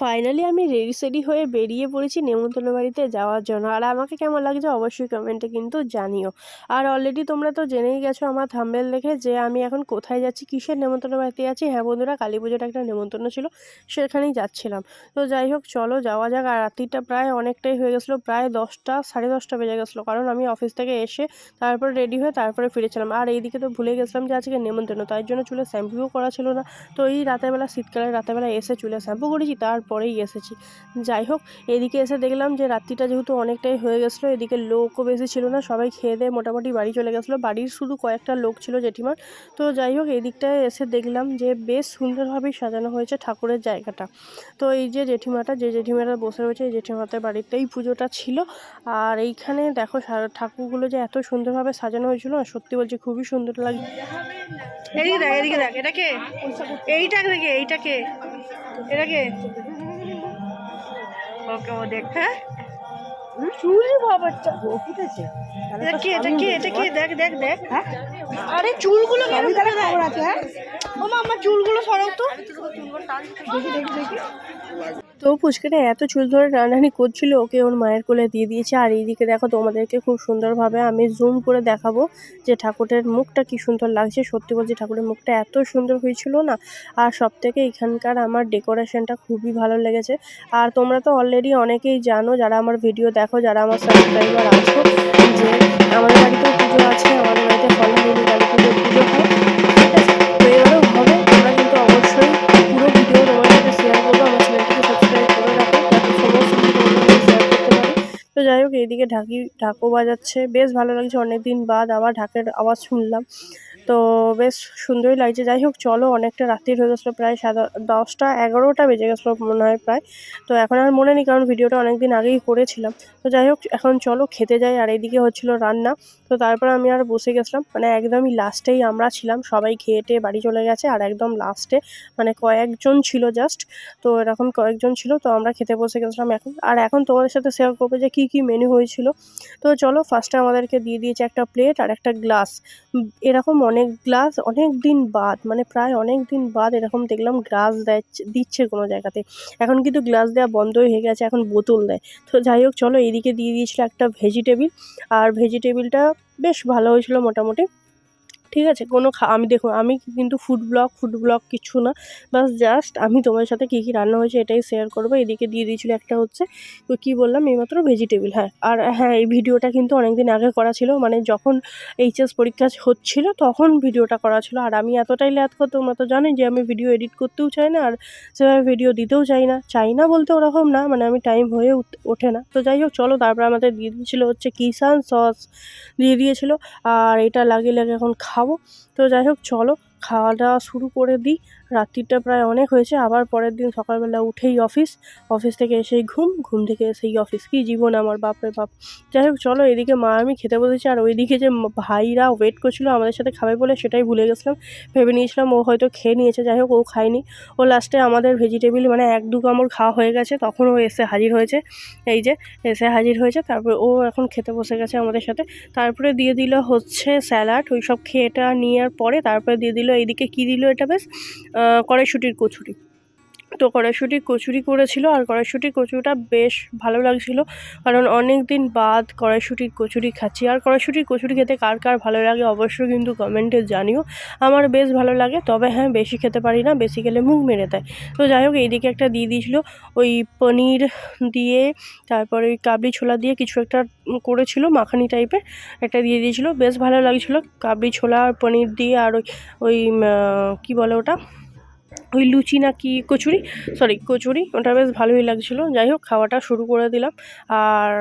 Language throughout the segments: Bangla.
ফাইনালি আমি রেডি সেডি হয়ে বেরিয়ে পড়েছি নেমন্তন্ন বাড়িতে যাওয়ার জন্য। আর আমাকে কেমন লাগছে অবশ্যই কমেন্টে কিন্তু জানিও। আর অলরেডি তোমরা তো জেনেই গেছো আমার থাম্বেল দেখে যে আমি এখন কোথায় যাচ্ছি, কিসের নেমন্তন্ন বাড়িতে যাচ্ছি। হ্যাঁ বন্ধুরা, কালী পুজোর একটা নেমন্তন্ন ছিল, সেখানেই যাচ্ছিলাম। তো যাই হোক, চলো যাওয়া যাক। আর রাত্রিটা প্রায় অনেকটাই হয়ে গেছিল, প্রায় দশটা, সাড়ে দশটা বেজে গেছিল। কারণ আমি অফিস থেকে এসে তারপর রেডি হয়ে তারপরে ফিরেছিলাম। আর এইদিকে তো ভুলে গেছিলাম যে আজকে নেমন্তন্ন, তাই জন্য চুলে শ্যাম্পুও করা ছিল না। তো এই রাতেরবেলা শীতকালে রাতেরবেলা এসে চুলে শ্যাম্পু করেছি। তারপরেই এসেছি। যাই হোক, এদিকে এসে দেখলাম যে রাত্রিটা যেহেতু অনেকটাই হয়ে গেছিল, এদিকে লোকও বেশি ছিল না, সবাই খেয়ে দিয়ে মোটামুটি বাড়ি চলে গেছিল। বাড়ির শুধু কয়েকটা লোক ছিল জেঠিমার। তো যাই হোক, এদিকটায় এসে দেখলাম যে বেশ সুন্দরভাবেই সাজানো হয়েছে ঠাকুরের জায়গাটা। তো এই যে জেঠিমাটা যে জেঠিমাটা বসে রয়েছে, এই জেঠিমাদের বাড়িতেই পুজোটা ছিল। আর এইখানে দেখো ঠাকুরগুলো যে এত সুন্দরভাবে সাজানো হয়েছিল না সত্যি বলছি খুবই সুন্দর লাগে এদিকে দেখ এদিকে দেখ এটাকে এইটা দেখে এইটাকে এটাকে ওকে ও দেখ। হ্যাঁ? চুল ও ফুটেছে। এটা কি এটা কি এটা কি দেখ দেখ দেখ। আরে চুলগুলো কেন তাহলে খবর আছে হ্যাঁ? ও মা আমার চুলগুলো সরক তো। দেখি দেখি দেখি। তো পুচকেটা এত চুল ধরে টানাটানি করছিল, ওকে ওর মায়ের কোলে দিয়ে দিয়েছে। আর এইদিকে দেখো তোমাদেরকে খুব সুন্দরভাবে আমি জুম করে দেখাবো যে ঠাকুরের মুখটা কি সুন্দর লাগছে। সত্যি বলছি, ঠাকুরের মুখটা এত সুন্দর হয়েছিল না? আর সব থেকে এখানকার আমার ডেকোরেশনটা খুবই ভালো লেগেছে। আর তোমরা তো অলরেডি অনেকেই জানো, যারা আমার ভিডিও দেখো, যারা আমার সাবস্ক্রাইবার আছো, যে আমাদের ঢাকি ঢাকো বাজাচ্ছে। বেশ ভালো লাগছে। অনেকদিন বাদ আবার ঢাকের আওয়াজ শুনলাম। তো বেশ সুন্দরই লাগছে। যাই হোক, চলো, অনেকটা রাত্রির হয়ে গেছিল, প্রায় সাদা দশটা, এগারোটা বেজে গেছিল মনে হয় প্রায়। তো এখন আর মনে নেই, কারণ ভিডিওটা অনেক দিন আগেই করেছিলাম। তো যাই হোক, এখন চলো, খেতে যাই, আর এইদিকে হচ্ছিল রান্না। তো তারপর আমি আর বসে গেছিলাম মানে একদমই লাস্টেই আমরা ছিলাম। সবাই খেয়ে টেয়ে বাড়ি চলে গেছে, আর একদম লাস্টে মানে কয়েকজন ছিল জাস্ট। তো এরকম কয়েকজন ছিল, তো আমরা খেতে বসে গেছিলাম এখন। আর এখন তোমাদের সাথে শেয়ার করব যে কী কী মেনু হয়েছিল। তো চলো ফার্স্টে আমাদেরকে দিয়ে দিয়েছে একটা প্লেট আর একটা গ্লাস এরকম অনেক গ্লাস অনেক দিন বাদ মানে প্রায় অনেক দিন বাদ এরকম দেখলাম গ্লাস দেয়, দিচ্ছে কোনো জায়গাতে। এখন কিন্তু গ্লাস দেওয়া বন্ধই হয়ে গেছে, এখন বোতল দেয়। তো যাই হোক, চলো এদিকে দিয়ে দিয়েছিলো একটা ভেজিটেবিল আর ভেজিটেবিলটা বেশ ভালো হয়েছিল মোটামুটি। ঠিক আছে? কোনো খা, আমি দেখুন আমি কিন্তু ফুড ব্লগ ফুড ব্লগ কিছু না। বাস জাস্ট আমি তোমার সাথে কী কী রান্না হয়েছে এটাই শেয়ার করব। এদিকে দিয়ে দিয়েছিল একটা হচ্ছে, তো কী বললাম এইমাত্র ভেজিটেবিল হ্যাঁ। আর হ্যাঁ এই ভিডিওটা কিন্তু অনেক দিন আগে করা ছিল মানে যখন এইচএস পরীক্ষা হচ্ছিল তখন ভিডিওটা করা ছিল। আর আমি এতটাই ল্যাদ করতো তোমরা তো জানোই যে আমি ভিডিও এডিট করতেও চাই না, আর সেভাবে ভিডিও দিতেও চাই না। চাই না বলতে ওরকম না মানে আমি টাইম হয়ে ওঠে না। তো যাই হোক, চলো তারপর আমাদের দিয়ে দিয়েছিলো হচ্ছে কিষান সস দিয়ে দিয়েছিলো। আর এটা লাগিয়ে লাগে এখন খাব। তো যাই হোক চলো খাওয়া দাওয়া শুরু করে দিই। রাত্রিটা প্রায় অনেক হয়েছে, আবার পরের দিন সকালবেলা উঠেই অফিস অফিস থেকে এসেই ঘুম ঘুম থেকে এসেই অফিস কি জীবন আমার, বাপরে বাপ। যাই হোক, চলো এদিকে মা আমি খেতে বসেছি, আর ওইদিকে যে ভাইরা ওয়েট করছিল আমাদের সাথে খাবে বলে সেটাই ভুলে গেছিলাম। ভেবে নিয়েছিলাম ও হয়তো খেয়ে নিয়েছে, যাই হোক, ও খায়নি। ও লাস্টে আমাদের ভেজিটেবিল মানে এক দু কামড় খাওয়া হয়ে গেছে, তখন ও এসে হাজির হয়েছে। এই যে, এসে হাজির হয়েছে, তারপরে ও এখন খেতে বসে গেছে আমাদের সাথে। তারপরে দিয়ে দিল হচ্ছে স্যালাড ওই সব খেয়ে এটা নেওয়ার পরে তারপরে দিয়ে দিল এইদিকে কী দিল এটা বেশ? কড়াইশুঁটির কচুরি। তো কড়াইশুঁটির কচুরি করেছিল আর কড়াইশুঁটির কচুরিটা বেশ ভালো লাগছিল কারণ অনেক দিন বাদ কড়াইশুঁটির কচুরি খাচ্ছি। আর কড়াইশুঁটির কচুরি খেতে কার কার ভালো লাগে অবশ্যই কিন্তু কমেন্টে জানিও। আমার বেশ ভালো লাগে, তবে হ্যাঁ বেশি খেতে পারি না, বেশি খেলে মুখ মেরে দেয়। তো যাই হোক, এইদিকে একটা দিয়ে দিয়েছিল ওই পনির দিয়ে, তারপরে ওই কাবলি ছোলা দিয়ে কিছু একটা করেছিল, মাখানি টাইপের একটা দিয়ে দিয়েছিল। বেশ ভালো লাগছিল কাবলি ছোলা আর পনির দিয়ে আর ওই ওই কী বলে ওটা? ওই লুচি না কি কচুরি? সরি কচুরি। ওটা বেশ ভালোই লাগছিল। যাই হোক, খাওয়াটা শুরু করে দিলাম। আর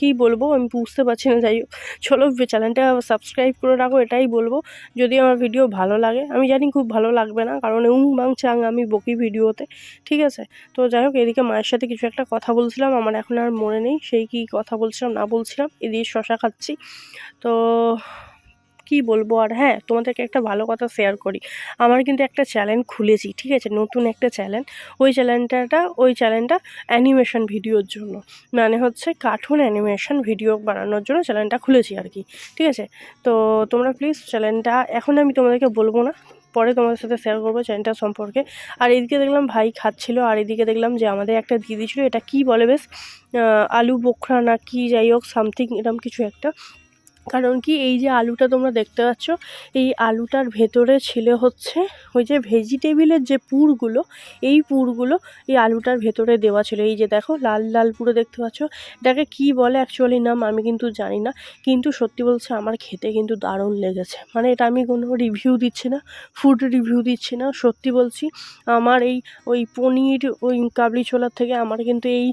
কি বলব, আমি বুঝতে পারছি না। যাই হোক, চলো, চ্যানেলটা সাবস্ক্রাইব করে রাখো, এটাই বলব। যদি আমার ভিডিও ভালো লাগে, আমি জানি খুব ভালো লাগবে না, কারণ উং বাং চাং আমি বকি ভিডিওতে, ঠিক আছে? তো যাই হোক, এদিকে মায়ের সাথে কিছু একটা কথা বলছিলাম, আমার এখন আর মনে নেই, সেই কি কথা বলছিলাম, না বলছিলাম, এদিকে শশা খাচ্ছি। তো কি বলব? আর হ্যাঁ তোমাদেরকে একটা ভালো কথা শেয়ার করি। আমার কিন্তু একটা চ্যানেল খুলেছি, ঠিক আছে? নতুন একটা চ্যানেল ওই চ্যানেলটাটা ওই চ্যানেলটা অ্যানিমেশন ভিডিওর জন্য। মানে হচ্ছে কার্টুন অ্যানিমেশন ভিডিও বানানোর জন্য চ্যানেলটা খুলেছি আর কি, ঠিক আছে? তো তোমরা প্লিজ চ্যানেলটা এখন আমি তোমাদেরকে বলব না, পরে তোমাদের সাথে শেয়ার করব চ্যানেলটা সম্পর্কে। আর এদিকে দেখলাম ভাই খাচ্ছিল, আর এদিকে দেখলাম যে আমাদের একটা দিদি ছিল, এটা কি বলে বেশ আলু বোখরা না কি যাই হোক সামথিং এরকম কিছু একটা। কারণ কি এই যে আলুটা তোমরা দেখতে পাচ্ছ, এই আলুটার ভেতরে ছিল হচ্ছে ওই যে ভেজিটেবিলের যে পুরগুলো, এই পুরগুলো এই আলুটার ভেতরে দেওয়া ছিল। এই যে দেখো, লাল লাল পুরো দেখতে পাচ্ছ। এটাকে কি বলে অ্যাকচুয়ালি নাম আমি কিন্তু জানি না, কিন্তু সত্যি বলছে আমার খেতে কিন্তু দারুণ লেগেছে। মানে এটা আমি কোনো রিভিউ দিচ্ছি না ফুড রিভিউ দিচ্ছি না, সত্যি বলছি আমার এই ওই পনির, ওই কাবলি ছোলার থেকে আমার কিন্তু এই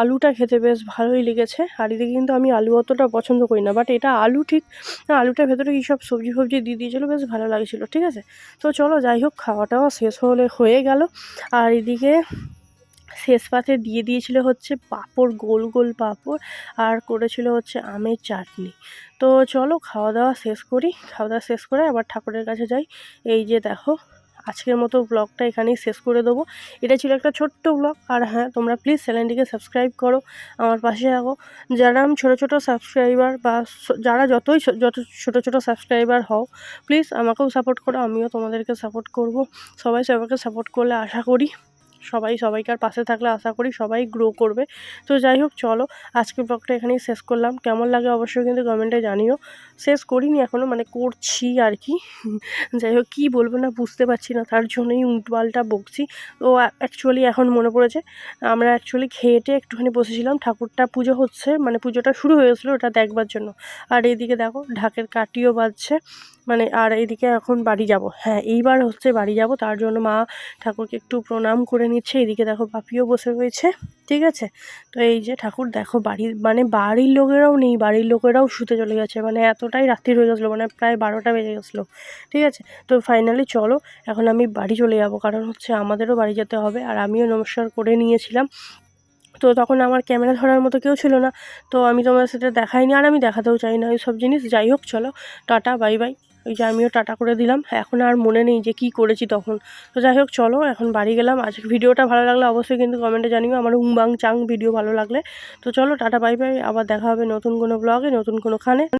আলুটা খেতে বেশ ভালোই লেগেছে। আর এদিকে কিন্তু আমি আলু অতটা পছন্দ করি না বাট এটা আলু ঠিক না, আলুটার ভেতরে কী সব সবজি ফবজি দিয়ে দিয়েছিলো? বেশ ভালো লাগছিল ঠিক আছে? তো চলো যাই হোক খাওয়া টাওয়া শেষ হলে হয়ে গেল। আর এদিকে শেষ পাতে দিয়ে দিয়েছিল হচ্ছে পাপড় গোল গোল পাপড় আর করেছিল হচ্ছে আমের চাটনি। তো চলো খাওয়া দাওয়া শেষ করি খাওয়া দাওয়া শেষ করে আবার ঠাকুরের কাছে যাই। এই যে দেখো আজকের মতো ব্লগটা এখানেই শেষ করে দেবো। এটা ছিল একটা ছোট্ট ব্লগ আর হ্যাঁ তোমরা প্লিজ চ্যানেলটিকে সাবস্ক্রাইব করো, আমার পাশে থাকো। যারা আমি ছোটো ছোটো সাবস্ক্রাইবার বা যারা যতই যত ছোটো ছোটো সাবস্ক্রাইবার হও প্লিজ আমাকেও সাপোর্ট করো, আমিও তোমাদেরকে সাপোর্ট করব। সবাই সবাইকে সাপোর্ট করলে আশা করি। সবাই সবাইকার পাশে থাকলে আশা করি সবাই গ্রো করবে। তো যাই হোক চলো আজকের ব্লগটা এখানেই শেষ করলাম। কেমন লাগে অবশ্যই কিন্তু কমেন্টে জানিও। শেষ করিনি এখনও মানে করছি আর কি। যাই হোক কী বলব না, বুঝতে পারছি না, তার জন্যই উল্টোপাল্টা বকছি। তো অ্যাকচুয়ালি এখন মনে পড়েছে, আমরা অ্যাকচুয়ালি খেয়েটে একটুখানি বসেছিলাম, ঠাকুরটা পুজো হচ্ছে মানে পুজোটা শুরু হয়েছিল ওটা দেখবার জন্য। আর এইদিকে দেখো, ঢাকের কাটিও বাজছে মানে আর এইদিকে এখন বাড়ি যাব। হ্যাঁ এইবার হচ্ছে বাড়ি যাব, তার জন্য মা ঠাকুরকে একটু প্রণাম করে নিচ্ছে এদিকে দেখো পাপিও বসে রয়েছে, ঠিক আছে? তো এই যে ঠাকুর, দেখো বাড়ির মানে বাড়ির লোকেরাও নেই, বাড়ির লোকেরাও শুতে চলে গেছে মানে এতটাই রাত্রি হয়ে গেছিল মানে প্রায় বারোটা বেজে গেছিল, ঠিক আছে? তো ফাইনালি চলো, এখন আমি বাড়ি চলে যাব, কারণ হচ্ছে আমাদেরও বাড়ি যেতে হবে, আর আমিও নমস্কার করে নিয়েছিলাম। তো তখন আমার ক্যামেরা ধরার মতো কেউ ছিল না, তো আমি তোমার সেটা দেখাইনি, আর আমি দেখাতেও চাই না ওই সব জিনিস। যাই হোক, চলো, টাটা, বাই বাই। ওই যে আমিও টাটা করে দিলাম। এখন আর মনে নেই যে কি করেছি তখন। তো যাই হোক, চলো, এখন বাড়ি গেলাম। আজকে ভিডিওটা ভালো লাগলে অবশ্যই কিন্তু কমেন্টে জানিও। আমার উংবাং চাং ভিডিও ভালো লাগলে। তো চলো, টাটা বাই বাই আবার দেখা হবে নতুন কোনো ব্লগে নতুন কোনো খানে।